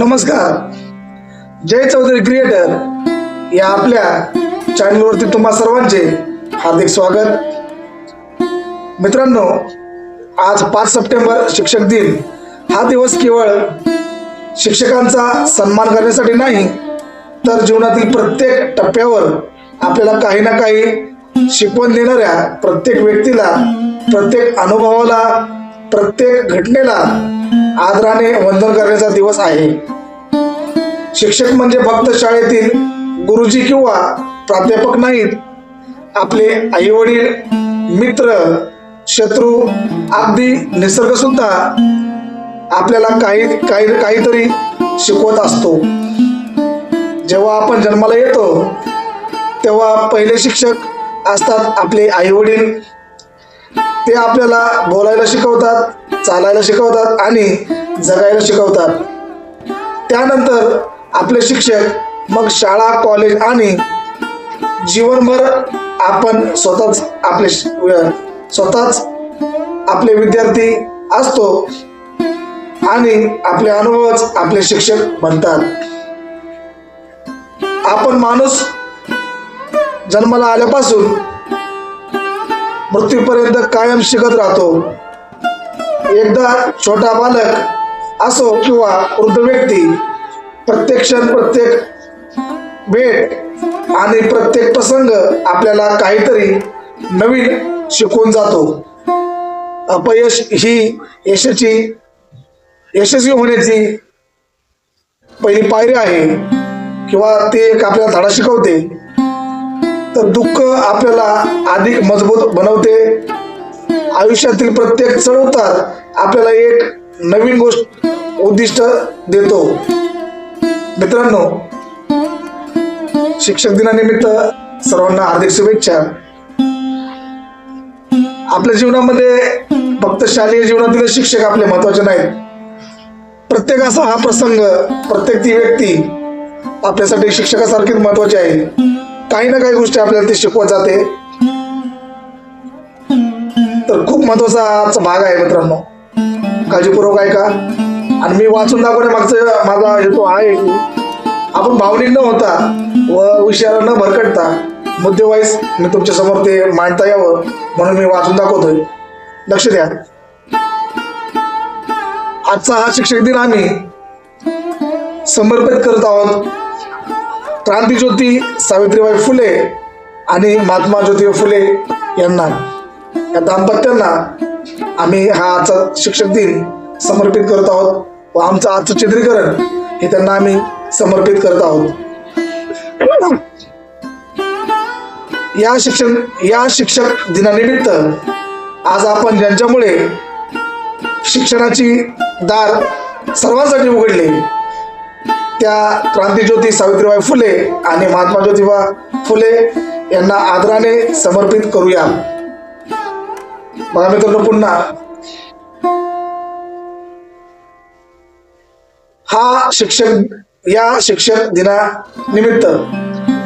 नमस्कार. जय चौधरी क्रिएटर या आपल्या चॅनलवरती तुम्हा सर्वांचे हार्दिक स्वागत. मित्रांनो आज पाच सप्टेंबर शिक्षक दिन. हा दिवस केवळ शिक्षकांचा सन्मान करण्यासाठी नाही तर जीवनातील प्रत्येक टप्प्यावर आपल्याला काही ना काही शिकवण देणाऱ्या प्रत्येक व्यक्तीला प्रत्येक अनुभवाला प्रत्येक घटनेला आदराने वंदन करण्याचा दिवस आहे. शिक्षक म्हणजे फक्त शाळेतील गुरुजी किंवा प्राध्यापक नाहीत आपले आई वडील मित्र शत्रू अगदी निसर्ग सुद्धा आपल्याला काही काही काहीतरी शिकवत असतो. जेव्हा आपण जन्माला येतो तेव्हा पहिले शिक्षक असतात आपले आई वडील ते आपल्याला बोलायला शिकवतात चालायला शिकवतात आणि जगायला शिकवतात. त्यानंतर आपले शिक्षक मग शाळा कॉलेज आणि जीवनभर आपण स्वतःच आपले स्वतःच आपले विद्यार्थी असतो आणि आपले अनुभवच आपले शिक्षक बनतात. आपण माणूस जन्माला आल्यापासून मृत्यूपर्यंत कायम शिकत राहतो. एकदा छोटा बालक असो किंवा वृद्ध व्यक्ती प्रत्येक क्षण प्रत्येक भेट आणि प्रत्येक प्रसंग आपल्याला काहीतरी नवीन शिकवून जातो. अपयश ही यशाची यशस्वी होण्याची पहिली पायरी आहे किंवा ते एक आपल्याला धडा शिकवते. तर दुःख आपल्याला अधिक मजबूत बनवते. आयुष्यातील प्रत्येक चढवतात आपल्याला एक नवीन गोष्ट उद्दिष्ट देतो. मित्रांनो शिक्षक दिनानिमित्त सर्वांना हार्दिक शुभेच्छा. आपल्या जीवनामध्ये फक्त शालेय जीवनातील शिक्षक आपले महत्त्वाचे नाहीत. प्रत्येकाचा हा प्रसंग प्रत्येक ती व्यक्ती आपल्यासाठी शिक्षकासारखीच महत्वाची आहे. काही ना काही गोष्टी आपल्याला ते शिकवत जाते. तर खूप महत्त्वाचा आजचा भाग आहे मित्रांनो. काळजीपूर्वक आहे का आणि मी वाचून दाखवण्यामागचा माझा हेतू आहे की आपण भावनिक न होता व विषयाला न भरकटता मुद्देवाईज मी तुमच्यासमोर ते मांडता यावं म्हणून मी वाचून दाखवतोय. लक्ष द्या. आजचा हा शिक्षक दिन आम्ही समर्पित करत आहोत. क्रांतीज्योती सावित्रीबाई फुले आणि महात्मा ज्योतिबा फुले यांना या दाम्पत्यांना आम्ही हा आजचा शिक्षक दिन समर्पित करत आहोत व आमचं आजचं चित्रीकरण हे त्यांना आम्ही समर्पित करत आहोत. या शिक्षण या शिक्षक दिनानिमित्त आज आपण ज्यांच्यामुळे शिक्षणाची दार सर्वांसाठी उघडले त्या क्रांतीज्योती सावित्रीबाई फुले आणि महात्मा ज्योतिबा फुले यांना आदराने समर्पित करूया. बघा मित्रांनो पुन्हा. हा शिक्षक या शिक्षक दिनानिमित्त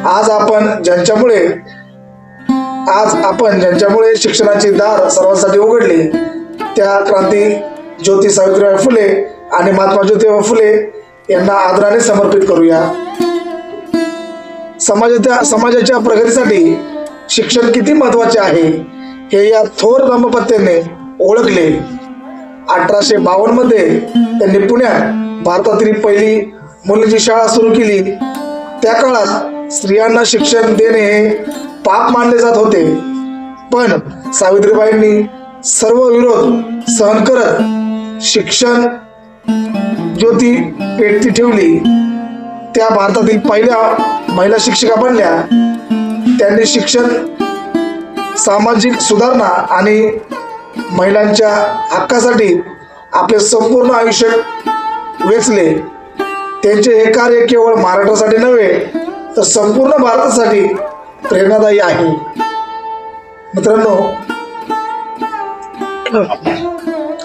आज आपण ज्यांच्यामुळे आज आपण ज्यांच्यामुळे शिक्षणाची दार सर्वांसाठी उघडली त्या क्रांती ज्योती सावित्रीबाई फुले आणि महात्मा ज्योतिबा फुले यांना आदराने समर्पित करूया. समाजाच्या समाजाच्या प्रगतीसाठी शिक्षण किती महत्त्वाचे आहे हे या थोर दंपत्याने ओळखले. अठराशे बावन्नमध्ये त्यांनी पुण्यात भारतातील पहिली मुलीची शाळा सुरू केली. त्या काळात स्त्रियांना शिक्षण देणे हे पाप मानले जात होते. पण सावित्रीबाईंनी सर्व विरोध सहन करत शिक्षण ज्योती पेटती ठेवली. त्या भारतातील पहिल्या महिला शिक्षिका बनल्या. त्यांनी शिक्षण सामाजिक सुधारणा आणि महिलांच्या हक्कासाठी आपले संपूर्ण आयुष्य वेचले. त्यांचे हे कार्य केवळ महाराष्ट्रासाठी नव्हे तर संपूर्ण भारतासाठी प्रेरणादायी आहे. मित्रांनो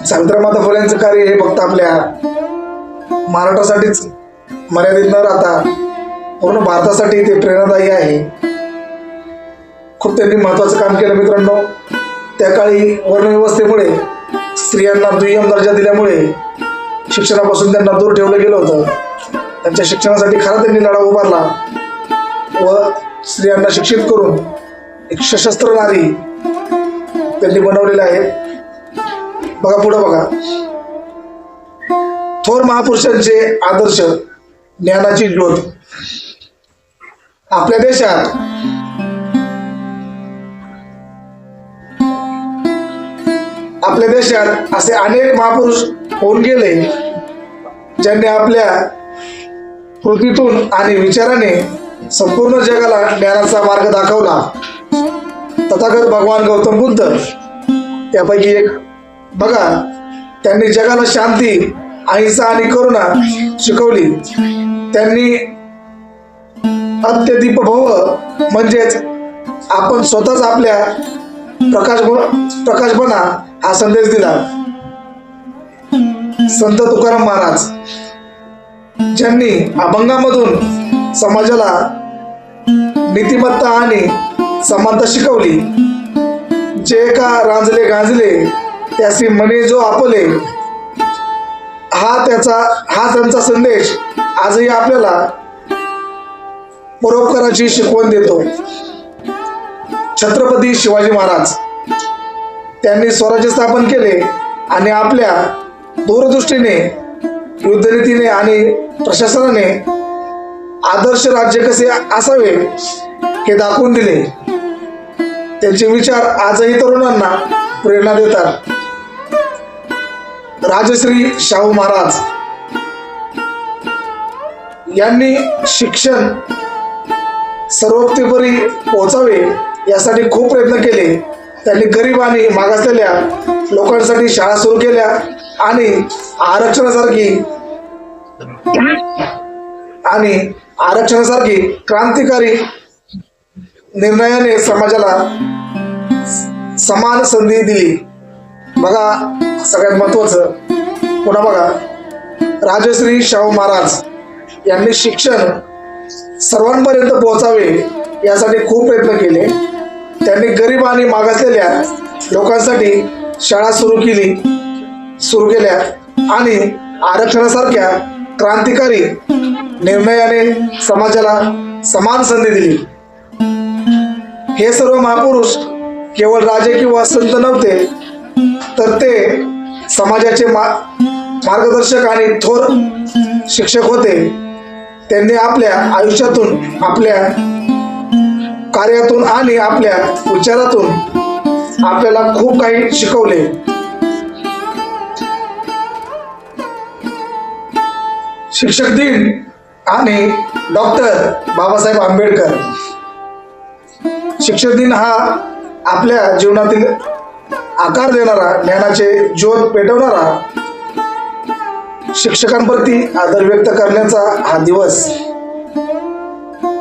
सावित्रीबाई माता फुलेंचं कार्य हे फक्त आपल्या महाराष्ट्रासाठीच मर्यादित न राहता पूर्ण भारतासाठी ते प्रेरणादायी आहे. खूप त्यांनी महत्वाचं काम केलं मित्रांनो. त्या काळी वर्णव्यवस्थेमुळे स्त्रियांना दुय्यम दर्जा दिल्यामुळे शिक्षणापासून त्यांना दूर ठेवलं गेलं होतं. त्यांच्या शिक्षणासाठी खरा त्यांनी लढा उभारला व स्त्रियांना शिक्षित करून एक सशस्त्र नारी त्यांनी बनवलेले आहे. बघा पुढं बघा. थोर महापुरुषांचे आदर्श ज्ञानाची ज्योत. आपल्या देशात आपल्या देशात असे अनेक महापुरुष होऊन गेले ज्यांनी आपल्या कृतीतून आणि विचाराने संपूर्ण जगाला ज्ञानाचा मार्ग दाखवला. तथागत भगवान गौतम बुद्ध यापैकी एक. बघा त्यांनी जगाला शांती अहिंसा आणि करुणा शिकवली. त्यांनी अत्यदीप भव म्हणजेच आपण स्वतःच आपल्या प्रकाश प्रकाशपणा हा संदेश दिला. संत तुकाराम महाराज ज्यांनी अभंगामधून समाजाला नीतिमत्ता आणि समानता शिकवली. जे का रांजले गांजले त्यासी मने जो आपले हा त्याचा हा त्यांचा संदेश आजही आपल्याला परोपकाराची शिकवण देतो. छत्रपती शिवाजी महाराज त्यांनी स्वराज्य स्थापन केले आणि आपल्या दूरदृष्टीने युद्धनीतीने आणि प्रशासनाने आदर्श राज्य कसे असावे हे दाखवून दिले. त्यांचे विचार आजही तरुणांना प्रेरणा देतात. राजश्री शाहू महाराज यांनी शिक्षण सर्वोत्तपरी पोहोचावे यासाठी खूप प्रयत्न केले. त्यांनी गरीब आणि मागासलेल्या लोकांसाठी शाळा सुरू केल्या आणि आरक्षणासारखी आणि आरक्षणासारखी क्रांतिकारी निर्णयाने समाजाला समान संधी दिली. बघा सगळ्यात महत्वाचं पुन्हा बघा. राजश्री शाहू महाराज यांनी शिक्षण सर्वांपर्यंत पोहोचावे यासाठी खूप प्रयत्न केले. त्यांनी गरीब आणि मागासलेल्या लोकांसाठी शाळा सुरू केली सुरू केल्या आणि आरक्षणासारख्या क्रांतिकारी निर्णयाने समाजाला समान संधी दिली. हे सर्व महापुरुष केवळ राजे किंवा संत नव्हते तर ते समाजाचे मा मार्गदर्शक आणि थोर शिक्षक होते. त्यांनी आपल्या आयुष्यातून आपल्या कार्यातून आणि आपल्या विचारातून आपल्याला खूप काही शिकवले. शिक्षक दिन आणि डॉक्टर बाबासाहेब आंबेडकर. शिक्षक दिन हा आपल्या जीवनातील आकार देणारा ज्ञानाचे ज्योत पेटवणारा शिक्षकांप्रती आदर व्यक्त करण्याचा हा दिवस.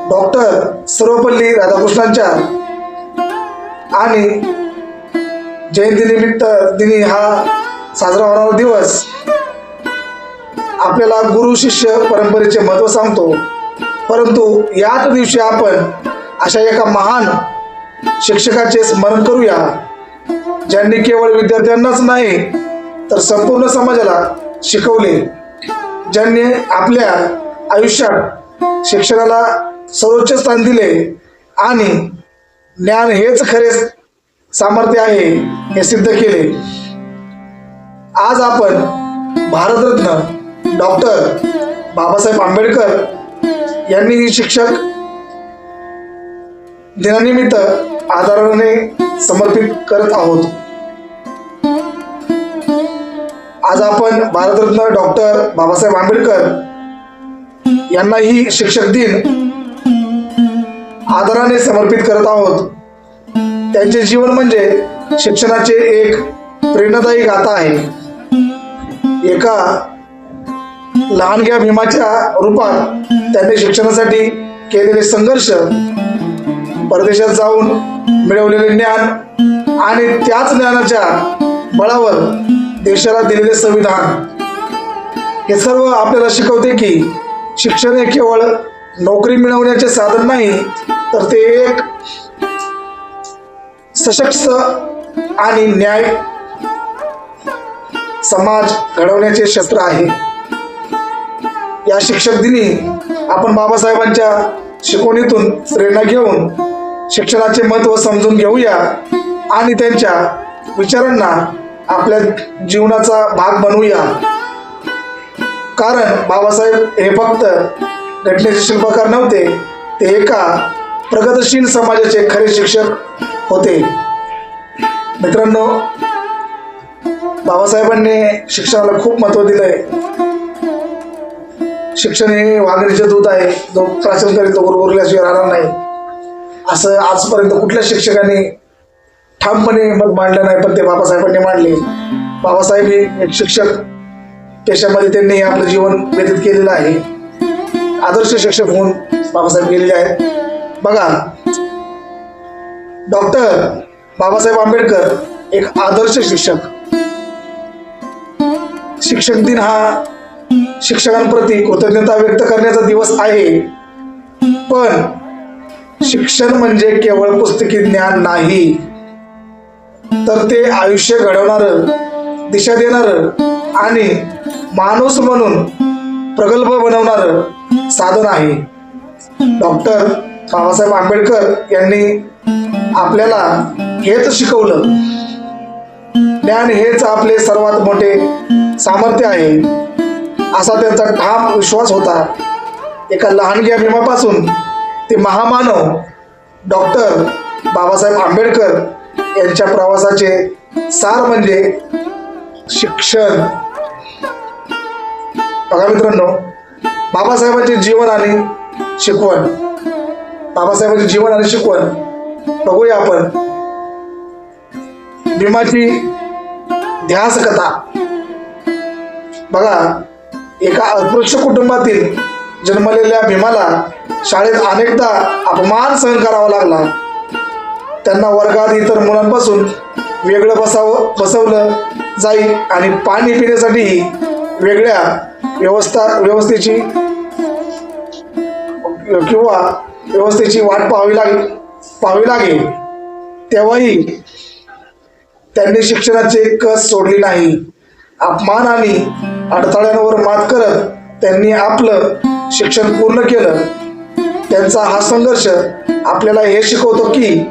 डॉक्टर सर्वपल्ली राधाकृष्णांच्या आणि जयंतीनिमित्त दिनी हा साजरा होणारा दिवस आपल्याला गुरु शिष्य परंपरेचे महत्त्व सांगतो. परंतु याच दिवशी आपण अशा एका महान शिक्षकाचे स्मरण करूया. ज्यांनी केवळ विद्यार्थ्यांनाच नाही तर संपूर्ण समाजाला शिकवले. ज्यांनी आपल्या आयुष्यात शिक्षणाला सर्वोच्च स्थान दिले आणि ज्ञान हेच खरे सामर्थ्य आहे हे सिद्ध केले. आज आपण भारतरत्न डॉक्टर बाबासाहेब आंबेडकर यांनी शिक्षक दिनानिमित्त आदराने समर्पित करत आहोत. आज आपण भारतरत्न डॉक्टर बाबासाहेब आंबेडकर यांनाही शिक्षक दिन आदराने समर्पित करत आहोत. त्यांचे जीवन म्हणजे शिक्षणाचे एक प्रेरणादायी गाथा आहे. एका लहानग्या भीमाच्या रूपात त्यांनी शिक्षणासाठी केलेले संघर्ष परदेशात जाऊन मिळवलेले ज्ञान आणि त्याच ज्ञानाच्या बळावर देशाला दिलेले संविधान. हे सर्व आपल्याला शिकवते की शिक्षण हे केवळ नोकरी मिळवण्याचे साधन नाही तर ते एक सशक्त आणि न्याय समाज घडवण्याचे शस्त्र आहे. या शिक्षक दिनी आपण बाबासाहेबांच्या शिकवणीतून प्रेरणा घेऊन शिक्षणाचे महत्त्व समजून घेऊया आणि त्यांच्या विचारांना आपल्या जीवनाचा भाग बनवूया. कारण बाबासाहेब हे फक्त घटनेचे शिल्पकार नव्हते ते एका प्रगतशील समाजाचे खरे शिक्षक होते. मित्रांनो बाबासाहेबांनी शिक्षणाला खूप महत्त्व दिलंय. शिक्षण हे वाघिणीचे दूध आहे जो प्राचीन करीत तो गुरगुरल्याशिवाय राहणार नाही. असं आजपर्यंत कुठल्या शिक्षकांनी ठामपणे मत मांडलं नाही पण ते बाबासाहेबांनी मांडले. बाबासाहेब हे एक शिक्षक. पेशामध्ये त्यांनी आपलं जीवन व्यतीत केलेलं आहे. आदर्श शिक्षक होऊन बाबासाहेब गेलेले आहेत. बघा डॉक्टर बाबासाहेब आंबेडकर एक आदर्श शिक्षक. शिक्षक दिन हा शिक्षकांप्रती कृतज्ञता व्यक्त करण्याचा दिवस आहे. पण शिक्षण म्हणजे केवळ पुस्तकी ज्ञान नाही. तर ते आयुष्य घडवणार दिशा देणार आणि माणूस म्हणून प्रगल्भ बनवणार साधन आहे. डॉक्टर बाबासाहेब आंबेडकर यांनी आपल्याला हेच शिकवलं. ज्ञान हेच आपले सर्वात मोठे सामर्थ्य आहे. असा त्यांचा ठाम विश्वास होता. एका लहानग्या भीमापासून ते महामानव डॉक्टर बाबासाहेब आंबेडकर यांच्या प्रवासाचे सार म्हणजे शिक्षण. बघा मित्रांनो बाबासाहेबांचे जीवन आणि शिकवण. बाबासाहेबांचे जीवन आणि शिकवण बघूया आपण. भीमाची ध्यास कथा बघा एका अस्पृश्य कुटुंबातील जन्मलेल्या भीमाला शाळेत अनेकदा अपमान सहन करावा लागला. त्यांना वर्गात इतर मुलांपासून वेगळं बसावं बसवलं जाई आणि पाणी पिण्यासाठी वेगळ्या व्यवस्था व्यवस्थेची किंवा व्यवस्थेची वाट पाहावी लागे पाहावी लागे तेव्हाही त्यांनी शिक्षणाचे कस सोडली नाही. अपमान आणि अडथळ्यांवर मात करत त्यांनी आपलं शिक्षण पूर्ण केलं. त्यांचा हा संघर्ष आपल्याला हे शिकवतो की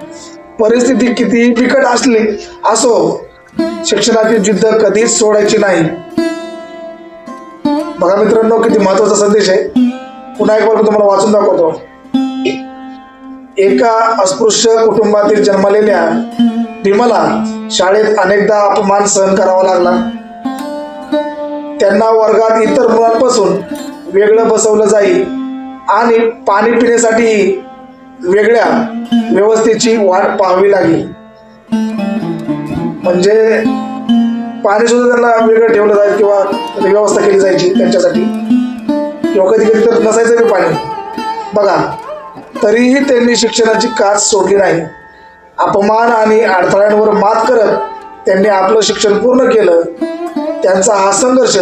परिस्थिती कितीही बिकट असली असो शिक्षणाची जिद्द कधीच सोडायची नाही. बघा मित्रांनो किती महत्त्वाचा संदेश आहे. पुन्हा एक वर्ग तुम्हाला वाचून दाखवतो. एका अस्पृश्य कुटुंबातील जन्मलेल्या भीमाला शाळेत अनेकदा अपमान सहन करावा लागला. त्यांना वर्गात इतर मुलांपासून वेगळं बसवलं जाईल आणि पाणी पिण्यासाठी वेगळ्या व्यवस्थेची वाट पाहावी लागली. म्हणजे पाणी सुद्धा त्यांना वेगळं ठेवलं जाईल किंवा व्यवस्था केली जायची त्यांच्यासाठी. किंवा कधी कधी तर नसायचं पाणी. बघा तरीही त्यांनी शिक्षणाची कास सोडली नाही. अपमान आणि अडथळ्यांवर मात करत त्यांनी आपलं शिक्षण पूर्ण केलं. त्यांचा हा संघर्ष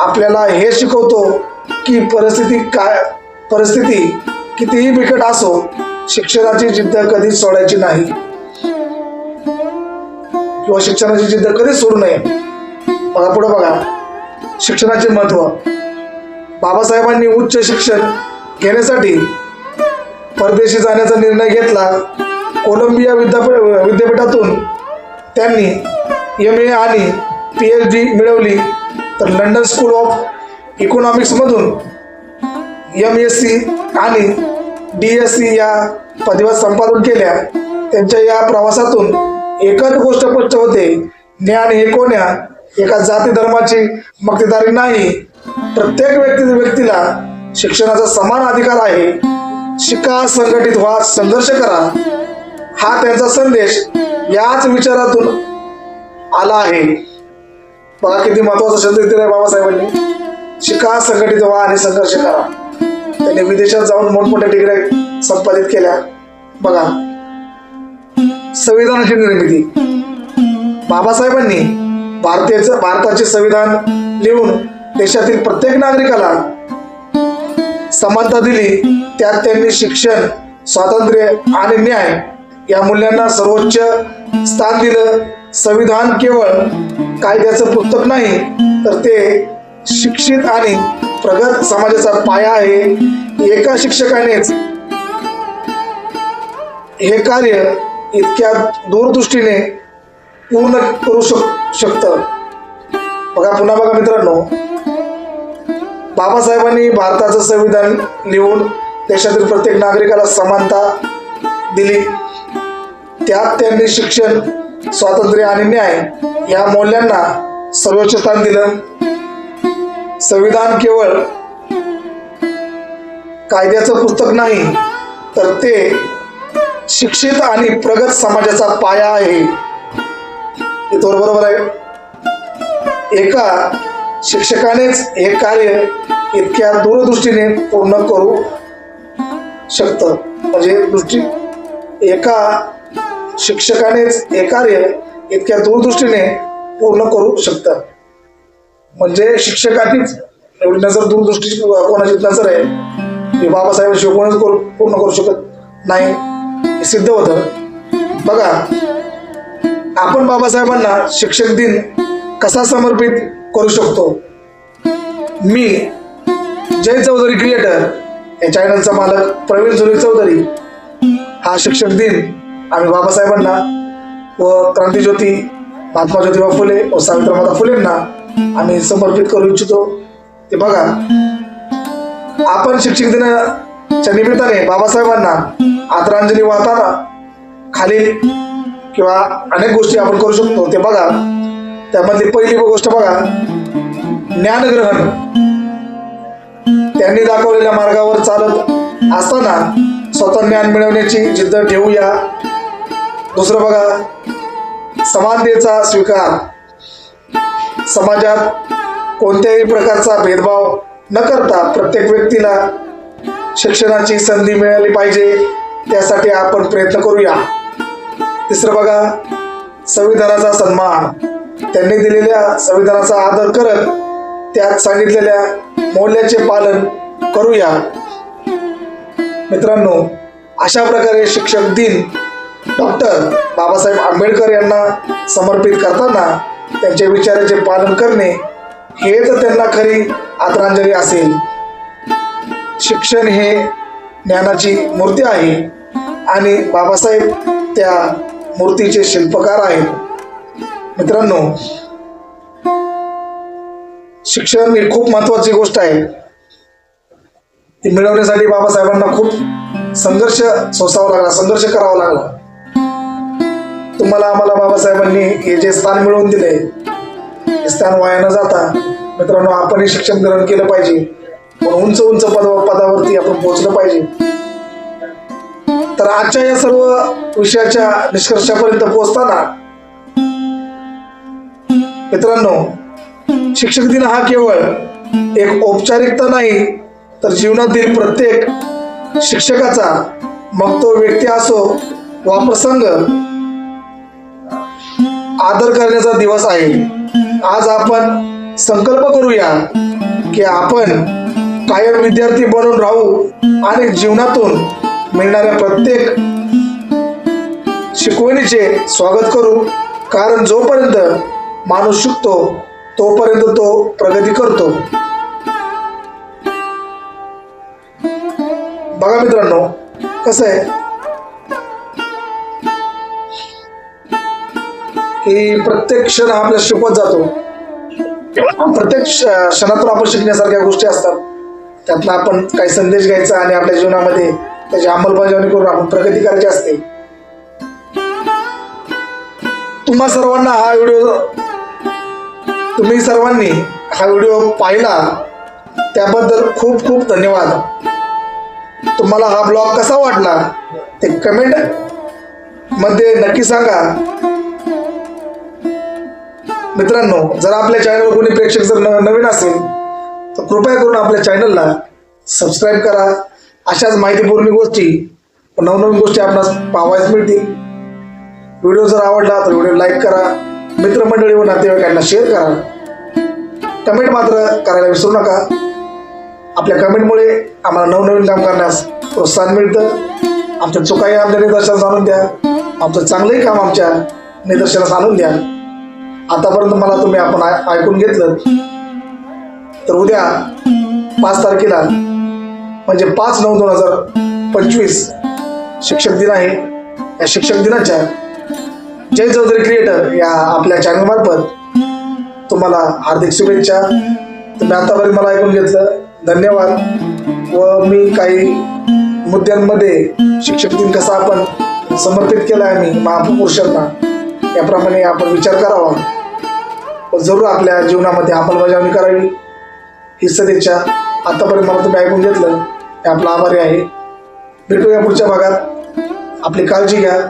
आपल्याला हे शिकवतो की परिस्थिती काय परिस्थिती कितीही बिकट असो शिक्षणाची जिद्द कधीच सोडायची नाही. किंवा शिक्षणाची जिद्द कधीच सोडू नये. बघा पुढे बघा. शिक्षणाचे महत्त्व. बाबासाहेबांनी उच्च शिक्षण घेण्यासाठी परदेशी जाण्याचा निर्णय घेतला. कोलंबिया विद्यापीठ विद्यापीठातून त्यांनी एम ए आणि पी एच डी मिळवली तर लंडन स्कूल ऑफ इकॉनॉमिक्समधून एम एस सी आणि डी एस सी या पदव्या संपादन केल्या. त्यांच्या या प्रवासातून एकच गोष्ट स्पष्ट होते. ज्ञान हे कोण्या एका जाती धर्माची मक्तेदारी नाही. प्रत्येक व्यक्ती व्यक्तीला शिक्षणाचा समान अधिकार आहे. शिका संघटित व्हा संघर्ष करा. हा त्यांचा संदेश याच विचारातून आला आहे. बघा किती महत्त्वाचा शब्द दिलाय बाबासाहेबांनी? शिका संघटित व्हा आणि संघर्ष करा. त्यांनी विदेशात जाऊन मोठमोठ्या डिग्र्या संपादित केल्या. बघा. संविधानाची निर्मिती. बाबासाहेबांनी भारतीयचं भारताचे संविधान लिहून देशातील प्रत्येक नागरिकाला समानता दिली. त्यात त्यांनी शिक्षण स्वातंत्र्य आणि न्याय या मूल्यांना सर्वोच्च स्थान दिलं. संविधान केवळ कायद्याचं पुस्तक नाही तर ते शिक्षित आणि प्रगत समाजाचा पाया आहे. एका शिक्षकानेच हे कार्य इतक्या दूरदृष्टीने पूर्ण करू शक शकतं. बघा पुन्हा बघा मित्रांनो. बाबासाहेबांनी भारताचं संविधान लिहून देशातील प्रत्येक नागरिकाला समानता दिली. त्यात त्यांनी शिक्षण स्वातंत्र्य आणि न्याय या मूल्यांना सर्वोच्च स्थान दिलं. संविधान केवळ कायद्याचं पुस्तक नाही तर ते शिक्षित आणि प्रगत समाजाचा पाया आहे. तर बरोबर आहे. एका शिक्षकानेच हे कार्य इतक्या दूरदृष्टीने पूर्ण करू शकतं. म्हणजे दृष्टी एका शिक्षकानेच हे कार्य इतक्या दूरदृष्टीने पूर्ण करू शकतात. म्हणजे शिक्षकाचीच एवढी नजर दूरदृष्टी कोणाची नजर आहे की बाबासाहेबांशिवाय कोणच करू पूर्ण करू शकत नाही हे सिद्ध होतं. बघा आपण बाबासाहेबांना शिक्षक दिन कसा समर्पित करू शकतो? मी जय चौधरी क्रिएटर या चॅनलचा मालक प्रवीण सुनील चौधरी हा शिक्षक दिन आम्ही बाबासाहेबांना व क्रांतीज्योती महात्मा ज्योतिबा फुले व सावित्रीमाता फुलेंना आम्ही समर्पित करू इच्छितो. ते बघा आपण शिक्षक दिनाच्या निमित्ताने बाबासाहेबांना आदरांजली वाहताना खालील किंवा अनेक गोष्टी आपण करू शकतो. ते बघा त्यामधली पहिली गोष्ट बघा ज्ञानग्रहण. त्यांनी दाखवलेल्या मार्गावर चालत असताना स्वतः ज्ञान मिळवण्याची जिद्द ठेवूया. दुसरं बघा. समानतेचा स्वीकार. समाजात कोणत्याही प्रकारचा भेदभाव न करता प्रत्येक व्यक्तीला शिक्षणाची संधी मिळाली पाहिजे त्यासाठी आपण प्रयत्न करूया. तिसरं बघा संविधानाचा सन्मान. त्यांनी दिलेल्या संविधानाचा आदर करत त्यात सांगितलेल्या मौल्याचे पालन करूया. मित्रांनो अशा प्रकारे शिक्षक दिन डॉक्टर बाबासाहेब आंबेडकर यांना समर्पित करताना त्यांच्या विचाराचे पालन करणे हेच त्यांना खरी आदरांजली असेल. शिक्षण हे ज्ञानाची मूर्ती आहे आणि बाबासाहेब त्या मूर्तीचे शिल्पकार आहेत. मित्रांनो शिक्षण ही खूप महत्वाची गोष्ट आहे. ती मिळवण्यासाठी बाबासाहेबांना खूप संघर्ष सोसावा लागला संघर्ष करावा लागला. तुम्हाला आम्हाला बाबासाहेबांनी हे जे स्थान मिळवून दिले हे स्थान वाया न जाता मित्रांनो आपणही शिक्षण ग्रहण केलं पाहिजे. उंच उंच पद पदावरती आपण पोहोचलं पाहिजे. तर आजच्या या सर्व विषयाच्या निष्कर्षापर्यंत पोहोचताना मित्रांनो शिक्षक दिन हा केवळ एक औपचारिकता नाही तर जीवनातील प्रत्येक शिक्षकाचा मग तो व्यक्ती असो वा प्रसंग आदर करण्याचा दिवस आहे. आज आपण संकल्प करूया की आपण कायम विद्यार्थी बनून राहू आणि जीवनातून मिळणाऱ्या प्रत्येक शिकवणीचे स्वागत करू. कारण जोपर्यंत माणूस शिकतो तोपर्यंत तो प्रगती करतो. बघा मित्रांनो कसं आहे? की प्रत्येक क्षण हा आपल्याला शिकवत जातो. प्रत्येक क्षणातून आपण शिकण्यासारख्या गोष्टी असतात. त्यातनं आपण काही संदेश घ्यायचा आणि आपल्या जीवनामध्ये त्याची अंमलबजावणी करून आपण प्रगती करायची असते. तुम्हा सर्वांना हा व्हिडिओ तुम्ही सर्वांनी हा व्हिडिओ पाहिला त्याबद्दल खूप खूप धन्यवाद. तुम्हाला हा ब्लॉग कसा वाटला ते कमेंटमध्ये नक्की सांगा. मित्रांनो जर आपल्या चॅनलवर कोणी प्रेक्षक जर न- नवीन असेल तर कृपया करून आपल्या चॅनलला सबस्क्राईब करा. अशाच माहितीपूर्ण गोष्टी नवनवीन गोष्टी आपणास पाहावयास मिळतील. व्हिडिओ जर आवडला तर व्हिडिओ लाईक करा. मित्रमंडळी व नातेवाईकांना शेअर करा. कमेंट मात्र करायला विसरू नका. आपल्या कमेंटमुळे आम्हाला नवनवीन काम करण्यास प्रोत्साहन मिळतं. आमच्या चुकाही आमच्या निदर्शनास आणून द्या. आमचं चांगलंही काम आमच्या निदर्शनास आणून द्या. आतापर्यंत मला तुम्ही आपण ऐकून घेतलं. तर उद्या पाच तारखेला म्हणजे पाच नऊ दोन हजार पंचवीस शिक्षक दिन आहे. या शिक्षक दिनाच्या जय चौधरी क्रिएटर या आपल्या चॅनल मार्फत तुम्हाला हार्दिक शुभेच्छा. तुम्ही आतापर्यंत मला ऐकून घेतलं. धन्यवाद. व मी काही मुद्द्यांमध्ये शिक्षक दिन कसा आपण समर्पित केला आहे मी महापुरुषांना याप्रमाणे आपण विचार करावा. व जरूर आपल्या जीवनामध्ये अंमलबजावणी करावी. ही सदिच्छा आतापर्यंत मला तुम्ही ऐकून घेतलं. हे आपला आभारी आहे. भेटूया पुढच्या भागात. आपली काळजी घ्या.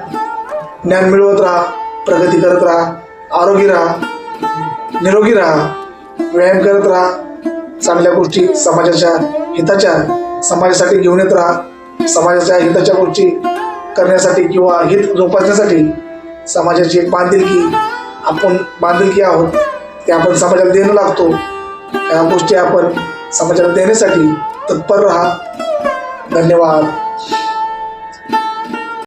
ज्ञान मिळवत राहा. प्रगती करत राहा. आरोग्य राहा. निरोगी राहा. व्यायाम करत राहा. चांगल्या गोष्टी समाजाच्या हिताच्या समाजासाठी घेऊन येत राहा. समाजाच्या हिताच्या गोष्टी करण्यासाठी किंवा हित जोपासण्यासाठी समाजाची एक बांधिलकी. आपण बांधिलकी आहोत ते आपण समाजाला देणं लागतो. या गोष्टी आपण समाजाला देण्यासाठी तत्पर राहा. धन्यवाद.